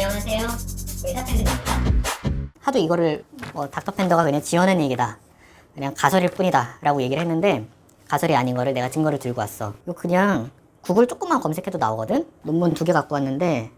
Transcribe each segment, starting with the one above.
안녕하세요. 의사팬입니다. 하도 이거를 뭐 닥터팬더가 그냥 지어낸 얘기다. 그냥 가설일 뿐이다. 라고 얘기를 했는데 가설이 아닌 거를 내가 증거를 들고 왔어. 이거 그냥 구글 조금만 검색해도 나오거든? 논문 두 개 갖고 왔는데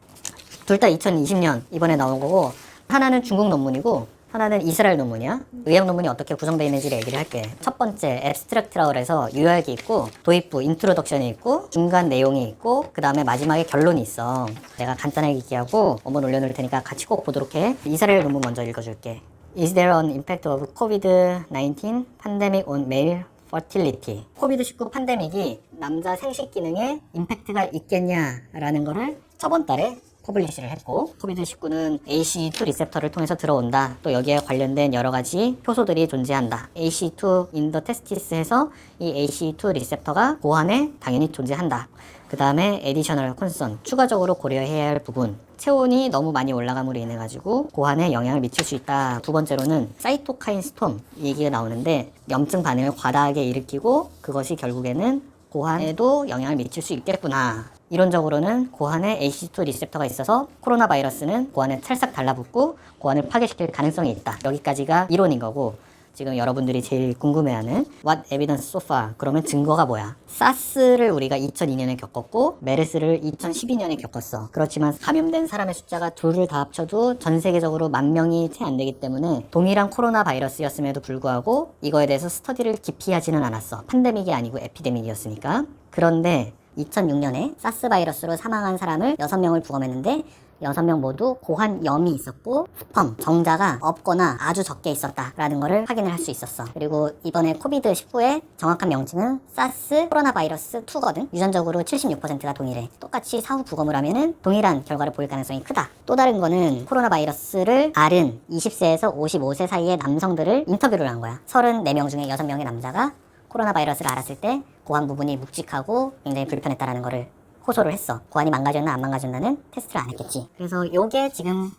둘 다 2020년 이번에 나온 거고 하나는 중국 논문이고 하나는 이스라엘 논문이야. 의학 논문이 어떻게 구성되어 있는지를 얘기를 할게. 첫 번째 앱스트랙트라고 해서 요약이 있고 도입부 인트로덕션이 있고 중간 내용이 있고 그 다음에 마지막에 결론이 있어. 내가 간단하게 얘기하고 원본 올려놓을 테니까 같이 꼭 보도록 해. 이스라엘 논문 먼저 읽어줄게. Is there an impact of COVID-19 pandemic on male fertility? 코비드19 팬데믹이 남자 생식 기능에 임팩트가 있겠냐라는 거를 저번 달에 퍼블리시를 했고 코비드19는 ACE2 리셉터를 통해서 들어온다. 또 여기에 관련된 여러 가지 효소들이 존재한다. ACE2 인더 테스티스에서 이 ACE2 리셉터가 고환에 당연히 존재한다. 그 다음에 에디셔널 콘선 추가적으로 고려해야 할 부분 체온이 너무 많이 올라감으로 인해 가지고 고환에 영향을 미칠 수 있다. 두 번째로는 사이토카인 스톰 얘기가 나오는데 염증 반응을 과다하게 일으키고 그것이 결국에는 고환에도 영향을 미칠 수 있겠구나. 이론적으로는 고환에 ACE2 리셉터가 있어서 코로나 바이러스는 고환에 찰싹 달라붙고 고환을 파괴시킬 가능성이 있다. 여기까지가 이론인 거고 지금 여러분들이 제일 궁금해하는 What evidence so far? 그러면 증거가 뭐야? 사스를 우리가 2002년에 겪었고 메르스를 2012년에 겪었어. 그렇지만 감염된 사람의 숫자가 둘을 다 합쳐도 전 세계적으로 만 명이 채 안 되기 때문에 동일한 코로나 바이러스였음에도 불구하고 이거에 대해서 스터디를 깊이 하지는 않았어. 팬데믹이 아니고 에피데믹이었으니까. 그런데 2006년에 사스 바이러스로 사망한 사람을 6명을 부검했는데 6명 모두 고환염이 있었고 스펌, 정자가 없거나 아주 적게 있었다라는 것을 확인을 할 수 있었어. 그리고 이번에 코비드19의 정확한 명칭은 사스 코로나 바이러스 2거든. 유전적으로 76%가 동일해. 똑같이 사후 부검을 하면은 동일한 결과를 보일 가능성이 크다. 또 다른 거는 코로나 바이러스를 앓은 20세에서 55세 사이의 남성들을 인터뷰를 한 거야. 34명 중에 6명의 남자가 코로나 바이러스를 앓았을 때 고환 부분이 묵직하고 굉장히 불편했다라는 거를 호소를 했어. 고환이 망가졌나 안 망가졌나는 테스트를 안 했겠지. 그래서 요게 지금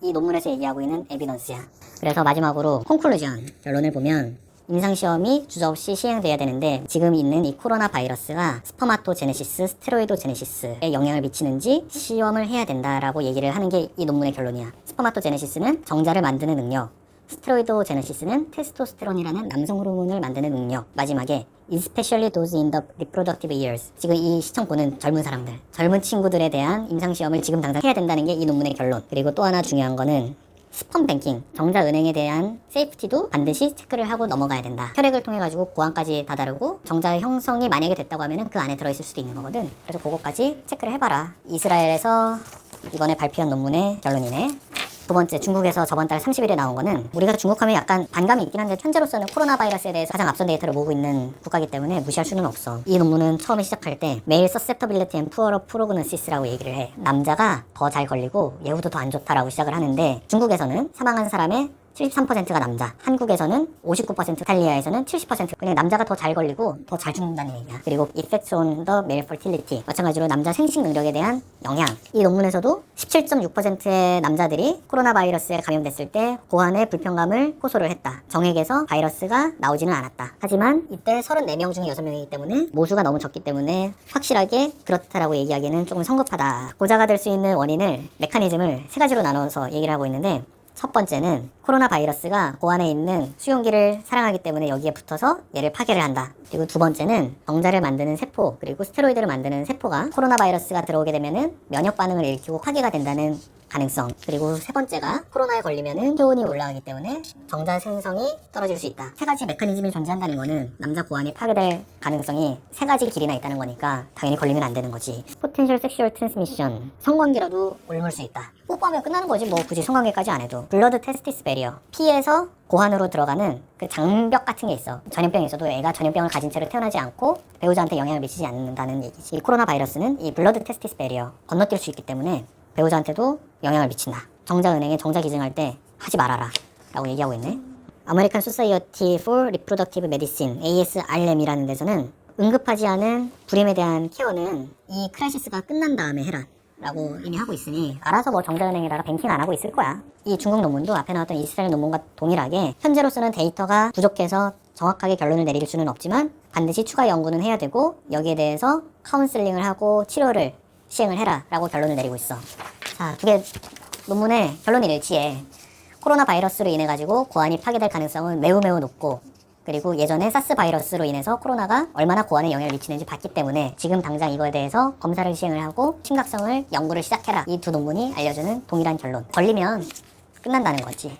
이 논문에서 얘기하고 있는 에비던스야. 그래서 마지막으로 콘클루전 결론을 보면 임상시험이 주저없이 시행돼야 되는데 지금 있는 이 코로나 바이러스가 스퍼마토제네시스, 스테로이드 제네시스에 영향을 미치는지 시험을 해야 된다라고 얘기를 하는 게 이 논문의 결론이야. 스퍼마토제네시스는 정자를 만드는 능력, 스테로이드 제네시스는 테스토스테론이라는 남성 호르몬을 만드는 능력. 마지막에 especially those in the reproductive years. 지금 이 시청 보는 젊은 사람들, 젊은 친구들에 대한 임상 시험을 지금 당장 해야 된다는 게 이 논문의 결론. 그리고 또 하나 중요한 거는 스펀 뱅킹, 정자 은행에 대한 세이프티도 반드시 체크를 하고 넘어가야 된다. 혈액을 통해 가지고 고환까지 다다르고 정자의 형성이 만약에 됐다고 하면은 그 안에 들어 있을 수도 있는 거거든. 그래서 그거까지 체크를 해봐라. 이스라엘에서 이번에 발표한 논문의 결론이네. 두 번째, 중국에서 저번 달 30일에 나온 거는 우리가 중국 하면 약간 반감이 있긴 한데 현재로서는 코로나 바이러스에 대해서 가장 앞선 데이터를 모으고 있는 국가이기 때문에 무시할 수는 없어. 이 논문은 처음에 시작할 때 메일 susceptibility and poorer prognosi스라고 얘기를 해. 남자가 더 잘 걸리고 예후도 더 안 좋다라고 시작을 하는데 중국에서는 사망한 사람의 73%가 남자, 한국에서는 59%, 이탈리아에서는 70% 그냥 남자가 더 잘 걸리고 더 잘 죽는다는 얘기야. 그리고 effects on the male fertility 마찬가지로 남자 생식 능력에 대한 영향. 이 논문에서도 17.6%의 남자들이 코로나 바이러스에 감염됐을 때 고환의 불편감을 호소를 했다. 정액에서 바이러스가 나오지는 않았다. 하지만 이때 34명 중에 6명이기 때문에 모수가 너무 적기 때문에 확실하게 그렇다라고 얘기하기는 조금 성급하다. 고자가 될 수 있는 원인을 메커니즘을 세 가지로 나눠서 얘기를 하고 있는데 첫 번째는 코로나 바이러스가 고안에 있는 수용기를 사랑하기 때문에 여기에 붙어서 얘를 파괴를 한다. 그리고 두 번째는 정자를 만드는 세포 그리고 스테로이드를 만드는 세포가 코로나 바이러스가 들어오게 되면은 면역 반응을 일으키고 파괴가 된다는 가능성. 그리고 세 번째가 코로나에 걸리면은 체온이 올라가기 때문에 정자 생성이 떨어질 수 있다. 세 가지 메커니즘이 존재한다는 거는 남자 고환이 파괴될 가능성이 세 가지 길이나 있다는 거니까 당연히 걸리면 안 되는 거지. 포텐셜 섹슈얼 트랜스미션. 성관계라도 옮을 수 있다. 뽀뽀하면 끝나는 거지 뭐 굳이 성관계까지 안 해도. 블러드 테스티스 베리어. 피에서 고환으로 들어가는 그 장벽 같은 게 있어. 전염병이 있어도 애가 전염병을 가진 채로 태어나지 않고 배우자한테 영향을 미치지 않는다는 얘기지. 이 코로나 바이러스는 이 블러드 테스티스 베리어 건너뛸 수 있기 때문에 배우자한테도 영향을 미친다. 정자은행에 정자 기증할 때 하지 말아라. 라고 얘기하고 있네. 아메리칸 소사이어티 for 리프로덕티브 메디신 ASRM이라는 데서는 응급하지 않은 불임에 대한 케어는 이 크라이시스가 끝난 다음에 해라. 라고 이미 하고 있으니 알아서 뭐 정자은행에다가 뱅킹 안 하고 있을 거야. 이 중국 논문도 앞에 나왔던 이스라엘 논문과 동일하게 현재로서는 데이터가 부족해서 정확하게 결론을 내릴 수는 없지만 반드시 추가 연구는 해야 되고 여기에 대해서 카운슬링을 하고 치료를 시행을 해라 라고 결론을 내리고 있어. 자, 두 개 논문의 결론이 일치해. 코로나 바이러스로 인해 가지고 고환이 파괴될 가능성은 매우 매우 높고 그리고 예전에 사스 바이러스로 인해서 코로나가 얼마나 고환에 영향을 미치는지 봤기 때문에 지금 당장 이거에 대해서 검사를 시행을 하고 심각성을 연구를 시작해라. 이 두 논문이 알려주는 동일한 결론. 걸리면 끝난다는 거지.